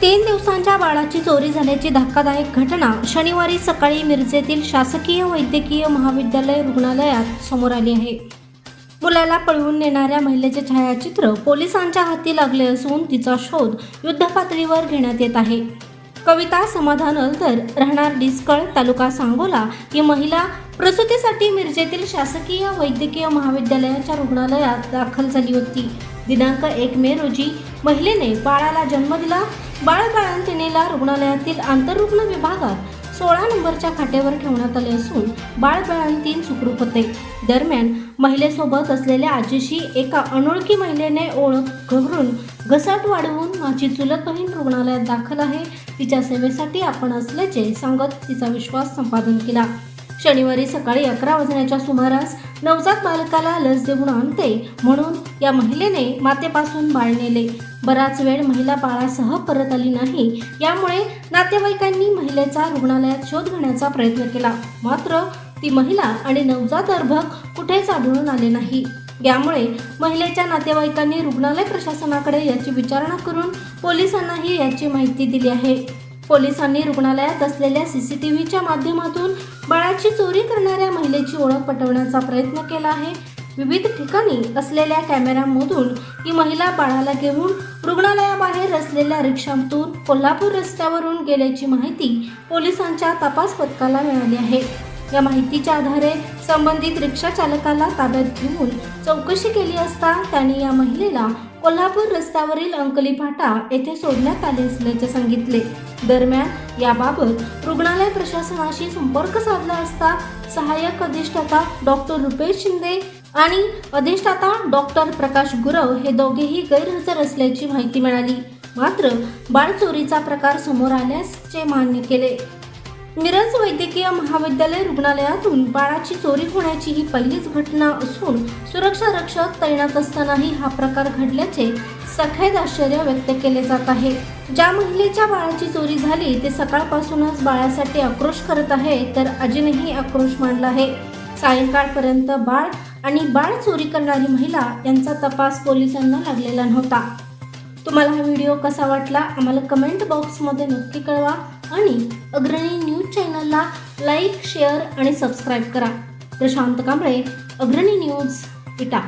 तीन दिवसांच्या बाळाची चोरी झाल्याची धक्कादायक घटना शनिवारी सकाळी मिरजेतील शासकीय वैद्यकीय महाविद्यालय रुग्णालयात समोर आली आहे. मुलाला पळवून नेणाऱ्या महिलेचे छायाचित्र पोलिसांच्या हाती लागले असून तिचा शोध युद्धपातळीवर घेण्यात येत आहे. कविता समाधान अलतर राहणार डिस्कळ तालुका सांगोला ही महिला प्रसूतीसाठी मिरजेतील शासकीय वैद्यकीय महाविद्यालयाच्या रुग्णालयात दाखल झाली होती. दिनांक एक मे रोजी महिलेने बाळाला जन्म दिला बाळ बाळंतिणीला रुग्णालयातील आंतररुग्ण विभागात सोळा नंबरच्या खाटेवर ठेवण्यात आले असून बाळ बाळंतीण सुखरूप होते. दरम्यान महिलेसोबत असलेल्या आजीशी एका अनोळखी महिलेने ओळख घरून घसाट वाढवून माझी चुलत बहीण रुग्णालयात दाखल आहे. तिच्या सेवेसाठी आपण असल्याचे सांगत तिचा विश्वास संपादन केला. शनिवारी सकाळी अकरा वाजण्याच्या सुमारास नवजात बालकाला लस देऊन आणते म्हणून या महिलेने मातेपासून बाळ नेले. बराच वेळ महिला बाळासह परत आली नाही. यामुळे नातेवाईकांनी महिलेचा रुग्णालयात शोध घेण्याचा प्रयत्न केला. मात्र ती महिला आणि नवजात अर्भक कुठेच आढळून आले नाही. यामुळे महिलेच्या नातेवाईकांनी रुग्णालय प्रशासनाकडे याची विचारणा करून पोलिसांनाही याची माहिती दिली आहे. पोलिसांनी रुग्णालयात असलेल्या सीसीटीव्हीच्या माध्यमातून बाळाची चोरी करणाऱ्या महिलेची ओळख पटवण्याचा प्रयत्न केला आहे. विविध ठिकाणी असलेल्या कॅमेऱ्यांमधून ही महिला बाळाला घेऊन रुग्णालयाबाहेर असलेल्या रिक्षातून कोल्हापूर रस्त्यावरून गेल्याची माहिती पोलिसांच्या तपास पथकाला मिळाली आहे. या माहितीच्या आधारे संबंधित रिक्षा चालकाला ताब्यात घेऊन चौकशी केली असता त्यांनी या महिलेला कोल्हापूर रस्त्यावरील अंकली फाटा येथे सोडण्यात आले असल्याचे सांगितले. दरम्यान याबाबत रुग्णालय प्रशासनाशी संपर्क साधला असता सहाय्यक अधिष्ठाता डॉक्टर रुपेश शिंदे आणि अधिष्ठाता डॉक्टर प्रकाश गुरव हे दोघेही गैरहजर असल्याची माहिती मिळाली. मात्र बाळ चोरीचा प्रकार समोर आल्याचे मान्य केले. मिरज वैद्यकीय महाविद्यालय रुग्णालयातून बाळाची चोरी होण्याची ही पहिलीच घटना असून सुरक्षा रक्षक तैनात असतानाही हा प्रकार घडल्याचे सखैद आश्चर्य व्यक्त केले जात आहे. ज्या महिलेच्या बाळाची चोरी झाली ते सकाळपासूनच बाळासाठी आक्रोश करत आहे तर अजूनही आक्रोश मांडला आहे. सायंकाळपर्यंत बाळ आणि बाळ चोरी करणारी महिला यांचा तपास पोलिसांना लागलेला नव्हता. तुम्हाला हा व्हिडिओ कसा वाटला आम्हाला कमेंट बॉक्समध्ये नक्की कळवा आणि अग्रणी न्यूज चॅनलला लाईक शेअर आणि सबस्क्राईब करा. प्रशांत कांबळे अग्रणी न्यूज इटा.